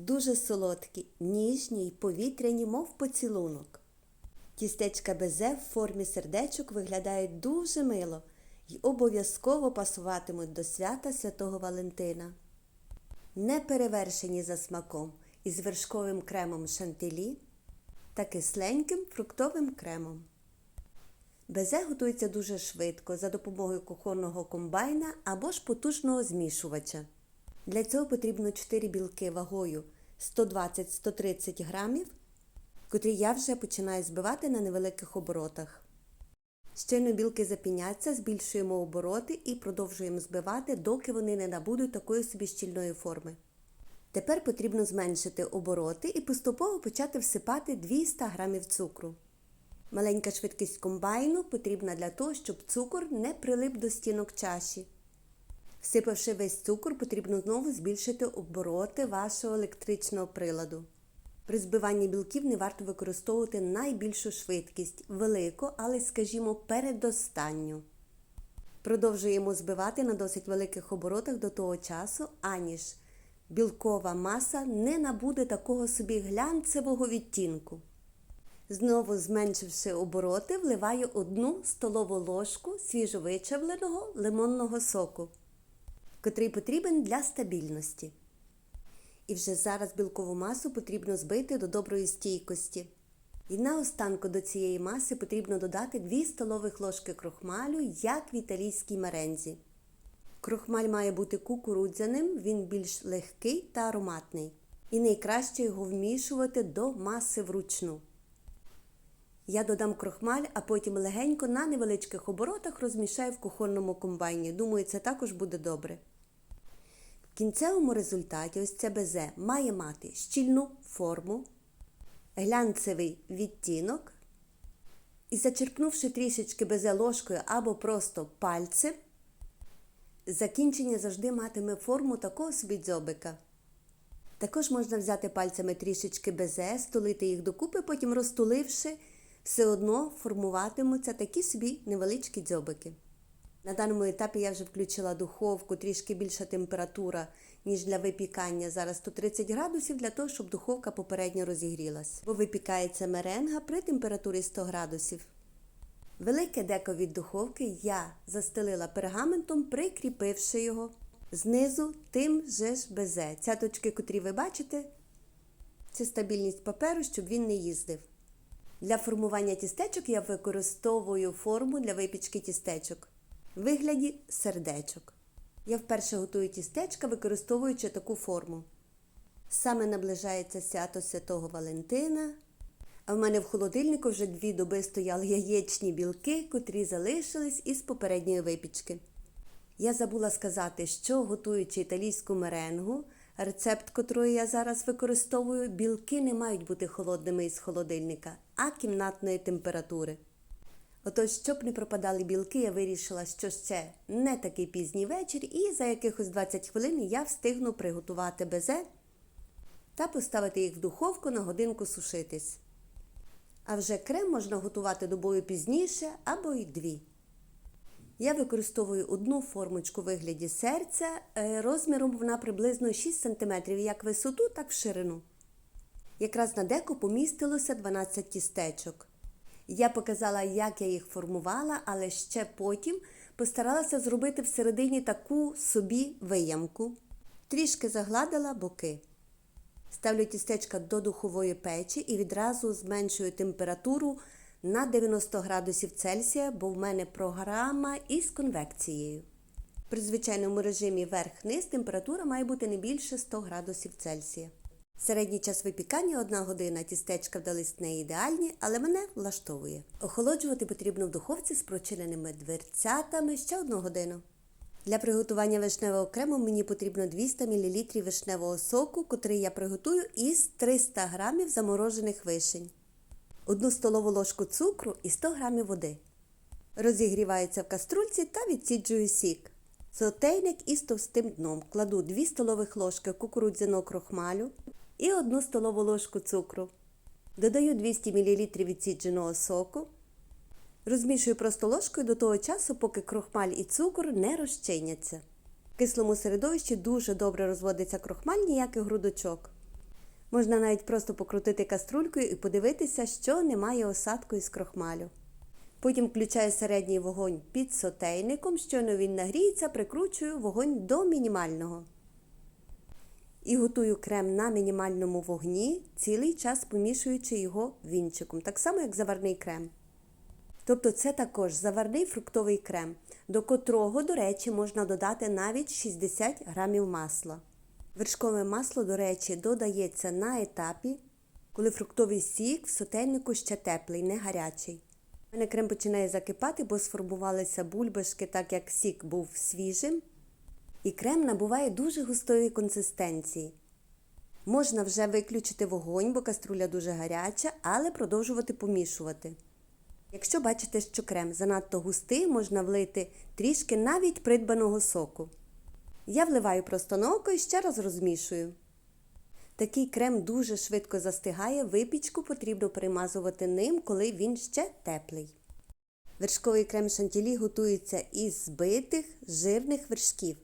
Дуже солодкі, ніжні й повітряні, мов поцілунок. Тістечка безе в формі сердечок виглядають дуже мило й обов'язково пасуватимуть до свята Святого Валентина. Не перевершені за смаком із вершковим кремом шантилі та кисленьким фруктовим кремом. Безе готується дуже швидко за допомогою кухонного комбайна або ж потужного змішувача. Для цього потрібно 4 білки вагою 120-130 грамів, котрі я вже починаю збивати на невеликих оборотах. Щойно білки запіняться, збільшуємо обороти і продовжуємо збивати, доки вони не набудуть такої собі щільної форми. Тепер потрібно зменшити обороти і поступово почати всипати 200 грамів цукру. Маленька швидкість комбайну потрібна для того, щоб цукор не прилип до стінок чаші. Всипавши весь цукор, потрібно знову збільшити обороти вашого електричного приладу. При збиванні білків не варто використовувати найбільшу швидкість, велику, але, скажімо, передостанню. Продовжуємо збивати на досить великих оборотах до того часу, аніж білкова маса не набуде такого собі глянцевого відтінку. Знову зменшивши обороти, вливаю одну столову ложку свіжовичавленого лимонного соку, котрий потрібен для стабільності. І вже зараз білкову масу потрібно збити до доброї стійкості. І наостанку до цієї маси потрібно додати 2 столових ложки крохмалю, як в італійській мерензі. Крохмаль має бути кукурудзяним, він більш легкий та ароматний. І найкраще його вмішувати до маси вручну. Я додам крохмаль, а потім легенько на невеличких оборотах розмішаю в кухонному комбайні. Думаю, це також буде добре. В кінцевому результаті ось це безе має мати щільну форму, глянцевий відтінок. І зачерпнувши трішечки безе ложкою або просто пальцем, закінчення завжди матиме форму такого собі дзьобика. Також можна взяти пальцями трішечки безе, стулити їх докупи, потім розтуливши, все одно формуватимуться такі собі невеличкі дзьобики. На даному етапі я вже включила духовку, трішки більша температура, ніж для випікання. Зараз 130 градусів для того, щоб духовка попередньо розігрілась. Бо випікається меренга при температурі 100 градусів. Велике деко від духовки я застелила пергаментом, прикріпивши його знизу тим же ж безе. Цяточки, котрі ви бачите, це стабільність паперу, щоб він не їздив. Для формування тістечок я використовую форму для випічки тістечок в вигляді сердечок. Я вперше готую тістечка, використовуючи таку форму. Саме наближається свято Святого Валентина. А в мене в холодильнику вже дві доби стояли яєчні білки, котрі залишились із попередньої випічки. Я забула сказати, що готуючи італійську меренгу, рецепт, котрий я зараз використовую, білки не мають бути холодними із холодильника, а кімнатної температури. Отож, щоб не пропадали білки, я вирішила, що ще не такий пізній вечір, і за якихось 20 хвилин я встигну приготувати безе та поставити їх в духовку на годинку сушитись. А вже крем можна готувати добою пізніше або й дві. Я використовую одну формочку вигляді серця, е, розміром вона приблизно 6 см як в висоту, так в ширину. Якраз на деко помістилося 12 тістечок. Я показала, як я їх формувала, але ще потім постаралася зробити всередині таку собі виямку. Трішки загладила боки. Ставлю тістечка до духової печі і відразу зменшую температуру на 90 градусів Цельсія, бо в мене програма із конвекцією. При звичайному режимі верх-низ температура має бути не більше 100 градусів Цельсія. Середній час випікання 1 година, тістечка вдались не ідеальні, але мене влаштовує. Охолоджувати потрібно в духовці з прочиненими дверцятами ще 1 годину. Для приготування вишневого крему мені потрібно 200 мл вишневого соку, котрий я приготую із 300 г заморожених вишень, 1 столову ложку цукру і 100 г води. Розігрівається в каструльці та відсіджую сік. Сотейник із товстим дном кладу 2 столових ложки кукурудзяного крохмалю і 1 столову ложку цукру. Додаю 200 мл відсідженого соку. Розмішую просто ложкою до того часу, поки крохмаль і цукор не розчиняться. В кислому середовищі дуже добре розводиться крохмаль, ніяких грудочок. Можна навіть просто покрутити каструлькою і подивитися, що немає осадку із крохмалю. Потім включаю середній вогонь під сотейником, щойно він нагріється, прикручую вогонь до мінімального. І готую крем на мінімальному вогні, цілий час помішуючи його вінчиком, так само як заварний крем. Тобто це також заварний фруктовий крем, до котрого, до речі, можна додати навіть 60 грамів масла. Вершкове масло, до речі, додається на етапі, коли фруктовий сік в сотейнику ще теплий, не гарячий. У мене крем починає закипати, бо сформувалися бульбашки, так як сік був свіжим. І крем набуває дуже густої консистенції. Можна вже виключити вогонь, бо каструля дуже гаряча, але продовжувати помішувати. Якщо бачите, що крем занадто густий, можна влити трішки навіть придбаного соку. Я вливаю просто на око і ще раз розмішую. Такий крем дуже швидко застигає, випічку потрібно перемазувати ним, коли він ще теплий. Вершковий крем шантілі готується із збитих жирних вершків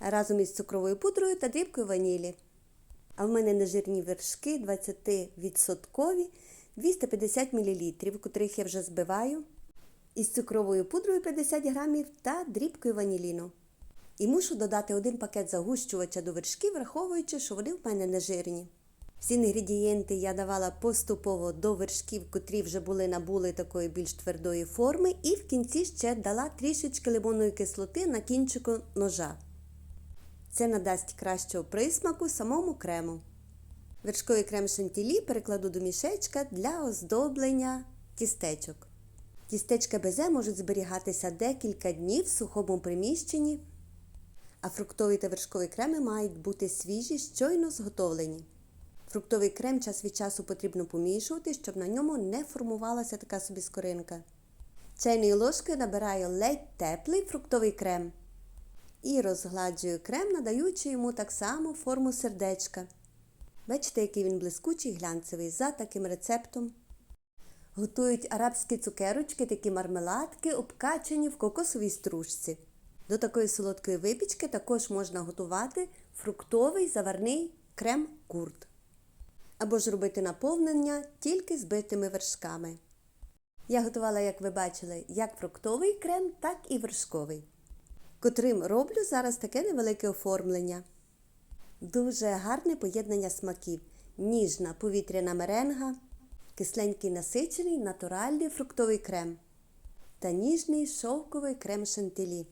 разом із цукровою пудрою та дрібкою ванілі. А в мене нежирні вершки 20% 250 мл, котрих я вже збиваю, із цукровою пудрою 50 грамів та дрібкою ваніліну. І мушу додати один пакет загущувача до вершків, враховуючи, що вони в мене нежирні. Всі інгредієнти я давала поступово до вершків, котрі вже були набули такої більш твердої форми, і в кінці ще дала трішечки лимонної кислоти на кінчику ножа. Це надасть кращого присмаку самому крему. Вершковий крем шантілі перекладу до мішечка для оздоблення тістечок. Тістечка безе можуть зберігатися декілька днів в сухому приміщенні, а фруктовий та вершковий креми мають бути свіжі, щойно зготовлені. Фруктовий крем час від часу потрібно помішувати, щоб на ньому не формувалася така собі скоринка. Чайною ложкою набираю ледь теплий фруктовий крем і розгладжую крем, надаючи йому так само форму сердечка. Бачите, який він блискучий, глянцевий за таким рецептом. Готують арабські цукерочки, такі мармеладки, обкачані в кокосовій стружці. До такої солодкої випічки також можна готувати фруктовий заварний крем курт. Або ж робити наповнення тільки збитими вершками. Я готувала, як ви бачили, як фруктовий крем, так і вершковий. Котрим роблю зараз таке невелике оформлення. Дуже гарне поєднання смаків. Ніжна повітряна меренга, кисленький насичений натуральний фруктовий крем та ніжний шовковий крем шантилі.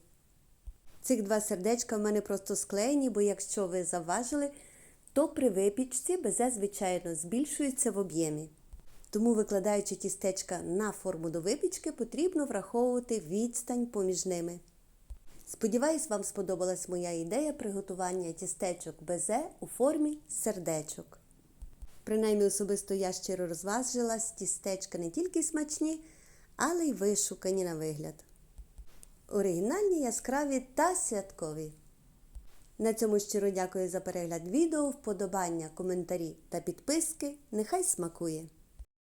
Цих два сердечка в мене просто склеєні, бо якщо ви заважили, то при випічці безе, звичайно, збільшується в об'ємі. Тому, викладаючи тістечка на форму до випічки, потрібно враховувати відстань поміж ними. Сподіваюсь, вам сподобалась моя ідея приготування тістечок безе у формі сердечок. Принаймні особисто я щиро розважилась, тістечка не тільки смачні, але й вишукані на вигляд. Оригінальні, яскраві та святкові. На цьому щиро дякую за перегляд відео, вподобання, коментарі та підписки. Нехай смакує!